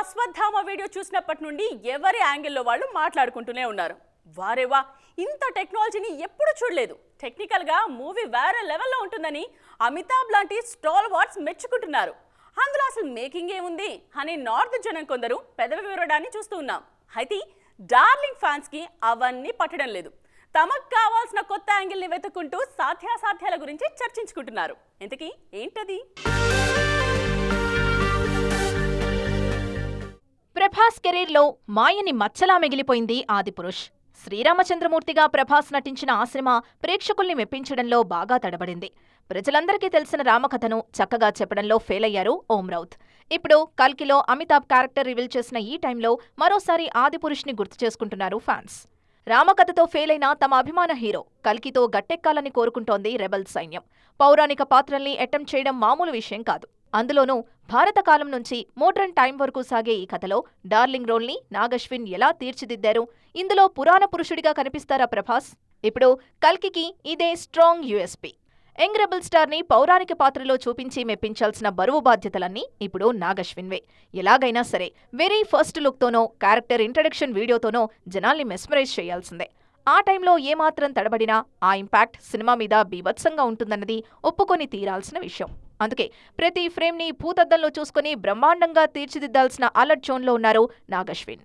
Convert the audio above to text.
Ashwatthama video చూసినప్పటి నుండి ఎవరి యాంగిల్లో వాళ్ళు మాట్లాడుకుంటూనే ఉన్నారు? వారేవా ఇంత టెక్నాలజీని ఎప్పుడు చూడలేదు. టెక్నికల్గా మూవీ వేరే లెవెల్లో ఉంటుందని అమితాబ్ లాంటి స్టాల్ వార్డ్స్ మెచ్చుకుంటున్నారు. అందులో అసలు మేకింగ్ ఏముంది అని నార్త్ జనం కొందరు పెదవి వివరడాన్ని చూస్తూ ఉన్నాం. అయితే డార్లింగ్ ఫ్యాన్స్కి అవన్నీ పట్టడం లేదు. తమకు కావాల్సిన కొత్త యాంగిల్ని వెతుక్కుంటూ సాధ్యాసాధ్యాల గురించి చర్చించుకుంటున్నారు. ఇంతకీ ఏంటది? ప్రభాస్ కెరీర్లో మాయని మచ్చలా మిగిలిపోయింది ఆదిపురుష్. శ్రీరామచంద్రమూర్తిగా ప్రభాస్ నటించిన ఆ సినిమా ప్రేక్షకుల్ని మెప్పించడంలో బాగా తడబడింది. ప్రజలందరికీ తెలిసిన రామకథను చక్కగా చెప్పడంలో ఫెయిల్ అయ్యారు ఓం రౌత్. ఇప్పుడు కల్కిలో అమితాబ్ క్యారెక్టర్ రివీల్ చేసిన ఈ టైంలో మరోసారి ఆదిపురుష్ని గుర్తు చేసుకుంటున్నారు ఫ్యాన్స్. రామకథతో ఫెయిల్ అయిన తమ అభిమాన హీరో కల్కితో గట్టెక్కాలని కోరుకుంటోంది రెబల్ సైన్యం. పౌరాణిక పాత్రల్ని అటెంప్ట్ చేయడం మామూలు విషయం కాదు. అందులోనూ భారత కాలం నుంచి మోడ్రన్ టైం వరకు సాగే ఈ కథలో డార్లింగ్ రోల్ని నాగశ్విన్ ఎలా తీర్చిదిద్దారు? ఇందులో పురాణ పురుషుడిగా కనిపిస్తారా ప్రభాస్? ఇప్పుడు కల్కికి ఇదే స్ట్రాంగ్ యుఎస్పి యంగ్ రెబల్ స్టార్ని పౌరాణిక పాత్రలో చూపించి మెప్పించాల్సిన బరువు బాధ్యతలన్నీ ఇప్పుడు నాగశ్విన్వే. ఎలాగైనా సరే వెరీ ఫస్ట్ లుక్తోనో క్యారెక్టర్ ఇంట్రడక్షన్ వీడియోతోనో జనాల్ని మెస్మరైజ్ చేయాల్సిందే. ఆ టైంలో ఏమాత్రం తడబడినా ఆ ఇంపాక్ట్ సినిమా మీద బీభత్సంగా ఉంటుందన్నది ఒప్పుకొని తీరాల్సిన విషయం. అందుకే ప్రతి ఫ్రేమ్ని భూతద్దంలో చూసుకుని బ్రహ్మాండంగా తీర్చిదిద్దాల్సిన అలర్ట్ జోన్లో ఉన్నారు నాగశ్విన్.